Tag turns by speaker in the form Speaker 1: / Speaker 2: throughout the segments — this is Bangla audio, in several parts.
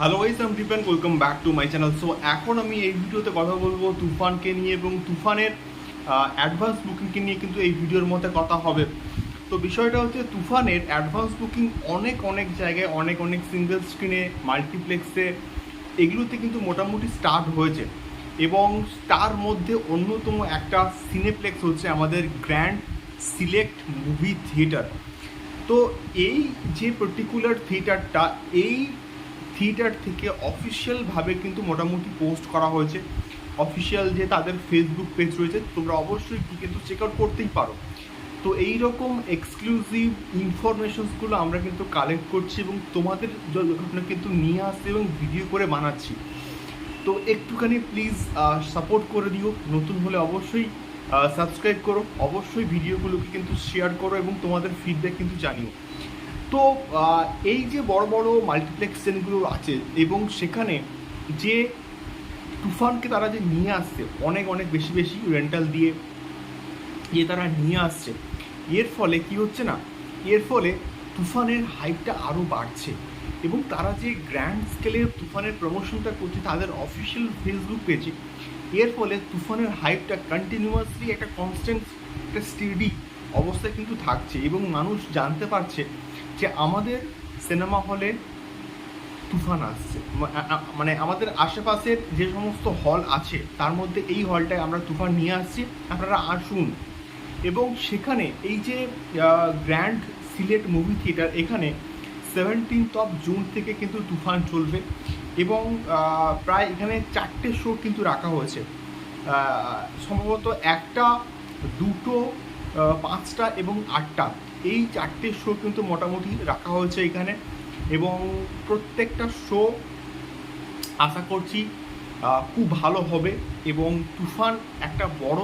Speaker 1: Hello guys I'm Deep welcome back to my channel so এখন আমি এই ভিডিওতে কথা বলব তুফানকে নিয়ে এবং তুফানের অ্যাডভান্স বুকিংকে নিয়ে কিন্তু এই ভিডিওর মধ্যে কথা হবে। তো বিষয়টা হচ্ছে তুফানের অ্যাডভান্স বুকিং অনেক অনেক জায়গায়, অনেক অনেক সিঙ্গেল স্ক্রিনে মাল্টিপ্লেক্সে এগুলোতে কিন্তু মোটামুটি স্টার্ট হয়েছে। এবং তার মধ্যে অন্যতম একটা সিনেপ্লেক্স হচ্ছে আমাদের গ্র্যান্ড সিলেক্ট মুভি থিয়েটার তো এই যে পার্টিকুলার থিয়েটারটা এই থিয়েটার থেকে অফিসিয়ালভাবে কিন্তু মোটামুটি পোস্ট করা হয়েছে। অফিসিয়াল যে তাদের ফেসবুক পেজ রয়েছে, তোমরা অবশ্যই কিন্তু চেক আউট করতেই পারো। তো এই রকম এক্সক্লুসিভ ইনফরমেশনসগুলো আমরা কিন্তু কালেক্ট করছি এবং তোমাদের জন্য কিন্তু নিয়ে আসছি এবং ভিডিও করে বানাচ্ছি। তো একটুখানি প্লিজ সাপোর্ট করে দিও। নতুন হলে অবশ্যই সাবস্ক্রাইব করো। অবশ্যই ভিডিওগুলোকে কিন্তু শেয়ার করো এবং তোমাদের ফিডব্যাক কিন্তু জানিও। তো এই যে বড় বড় মাল্টিপ্লেক্স চেনগুলো আছে এবং সেখানে যে তুফানকে তারা যে নিয়ে আসছে, অনেক অনেক বেশি বেশি রেন্টাল দিয়ে যে তারা নিয়ে আসছে, এর ফলে কি হচ্ছে না? এর ফলে তুফানের হাইপটা আরও বাড়ছে এবং তারা যে গ্র্যান্ড স্কেলে তুফানের প্রমোশনটা করছে, তাদের অফিসিয়াল ফেসবুক পেজে এর ফলে তুফানের হাইপটা কন্টিনিউয়াসলি একটা কনস্ট্যান্ট একটা স্টেডি অবস্থায় কিন্তু থাকছে এবং মানুষ জানতে পারছে যে আমাদের সিনেমা হলে তুফান আসছে। মানে আমাদের আশেপাশের যে সমস্ত হল আছে, তার মধ্যে এই হলটায় আমরা তুফান নিয়ে আসছি। আপনারা আসুন। এবং সেখানে এই যে গ্র্যান্ড সিলেট মুভি থিয়েটার, এখানে সেভেন্টিন্থ অফ জুন থেকে কিন্তু তুফান চলবে। এবং প্রায় এখানে চারটে শো কিন্তু রাখা হয়েছে। সম্ভবত একটা, দুটো পাঁচটা এবং আটটা। এই চারটে শো কিন্তু মোটামুটি রাখা হয়েছে এখানে এবং প্রত্যেকটা শো আশা করছি খুব ভালো হবে এবং তুফান একটা বড়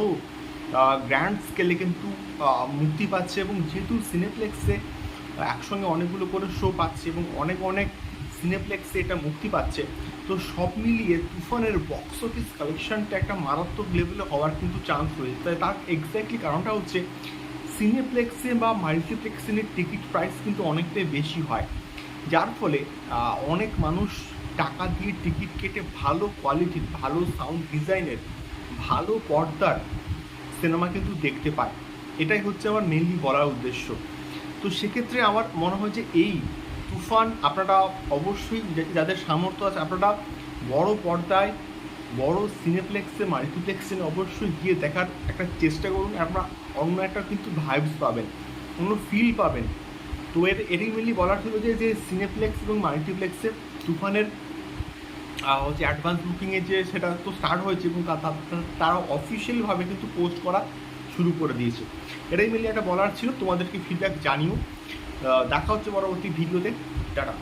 Speaker 1: গ্র্যান্ড স্কেলে কিন্তু মুক্তি পাচ্ছে এবং যেহেতু সিনেপ্লেক্সে একসঙ্গে অনেকগুলো করে শো পাচ্ছে এবং অনেক অনেক সিনেপ্লেক্সে এটা মুক্তি পাচ্ছে, তো সব মিলিয়ে তুফানের বক্স অফিস কালেকশনটা একটা মারাত্মক লেভেলে হওয়ার কিন্তু চান্স রয়েছে। তাই তার এক্স্যাক্টলি কারণটা হচ্ছে সিনেপ্লেক্সে বা মাল্টিপ্লেক্সের টিকিট প্রাইস কিন্তু অনেকটাই বেশি হয়। যার ফলে অনেক মানুষ টাকা দিয়ে টিকিট কেটে ভালো কোয়ালিটির ভালো সাউন্ড ডিজাইনের ভালো পর্দার সিনেমা কিন্তু দেখতে পায়। এটাই হচ্ছে আমার মেনলি বলার উদ্দেশ্য। তো সেক্ষেত্রে আমার মনে হয় যে এই তুফান, আপনারা অবশ্যই, যাদের সামর্থ্য আছে, আপনারা বড় পর্দায় বড় সিনেপ্লেক্সে মাল্টিপ্লেক্সে অবশ্যই গিয়ে দেখার একটা চেষ্টা করুন। আপনারা অন্য একটা কিন্তু ভাইবস পাবেন, অন্য ফিল পাবেন। তো এর, এটাই মেনলি বলার ছিল যে যে সিনেপ্লেক্স এবং মাল্টিপ্লেক্সে তুফানের হচ্ছে অ্যাডভান্স বুকিংয়ে যে সেটা তো স্টার্ট হয়েছে এবং তারা অফিসিয়ালভাবে কিন্তু পোস্ট করা শুরু করে দিয়েছে। এটাই মিলিয়ে একটা বলার ছিল। তোমাদেরকে ফিডব্যাক জানিও। দেখা হচ্ছে পরবর্তী ভিডিওতে টাটা।